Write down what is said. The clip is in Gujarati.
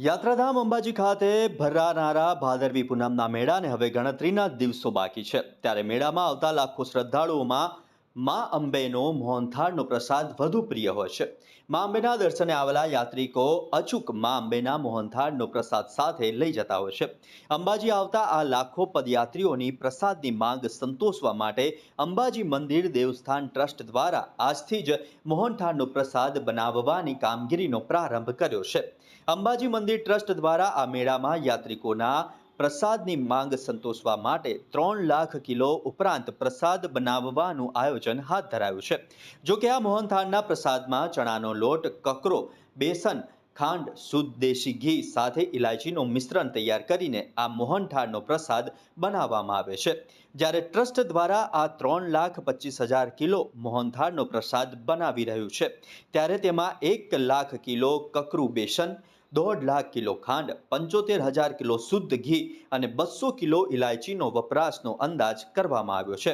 યાત્રાધામ અંબાજી ખાતે ભરાનારા ભાદરવી પૂનમના મેળાને હવે ગણતરીના દિવસો બાકી છે. ત્યારે મેળામાં આવતા લાખો શ્રદ્ધાળુઓમાં મા અંબેનો મોહનથાળનો પ્રસાદ વધુ પ્રિય હોય છે. મા અંબેના દર્શને આવેલા યાત્રિકો અચૂક મા અંબેના મોહનથાળનો પ્રસાદ સાથે લઈ જતા હોય છે. અંબાજી આવતા આ લાખો પદયાત્રીઓની પ્રસાદની માંગ સંતોષવા માટે અંબાજી મંદિર દેવસ્થાન ટ્રસ્ટ દ્વારા આજથી જ મોહનથાળનો પ્રસાદ બનાવવાની કામગીરીનો પ્રારંભ કર્યો છે. અંબાજી મંદિર ટ્રસ્ટ દ્વારા આ મેળામાં યાત્રિકોના પ્રસાદની માંગ સંતોષવા માટે ત્રણ લાખ કિલો ઉપરાંત પ્રસાદ બનાવવાનું આયોજન હાથ ધરાયું છે. જો કે આ મોહનથાળના પ્રસાદમાં ચણાનો લોટ, કકરો, બેસન, ખાંડ, શુદ્ધ દેશી ઘી સાથે ઇલાયચીનું મિશ્રણ તૈયાર કરીને આ મોહનથાળનો પ્રસાદ બનાવવામાં આવે છે. જ્યારે ટ્રસ્ટ દ્વારા આ ત્રણ લાખ પચીસ હજાર કિલો મોહનથાળનો પ્રસાદ બનાવી રહ્યું છે. ત્યારે તેમાં એક લાખ કિલો કકરું બેસન દોઢ લાખ કિલો ખાંડ, પંચોતેર હજાર કિલો શુદ્ધ ઘી અને બસો કિલો ઇલાયચીનો વપરાશનો અંદાજ કરવામાં આવ્યો છે.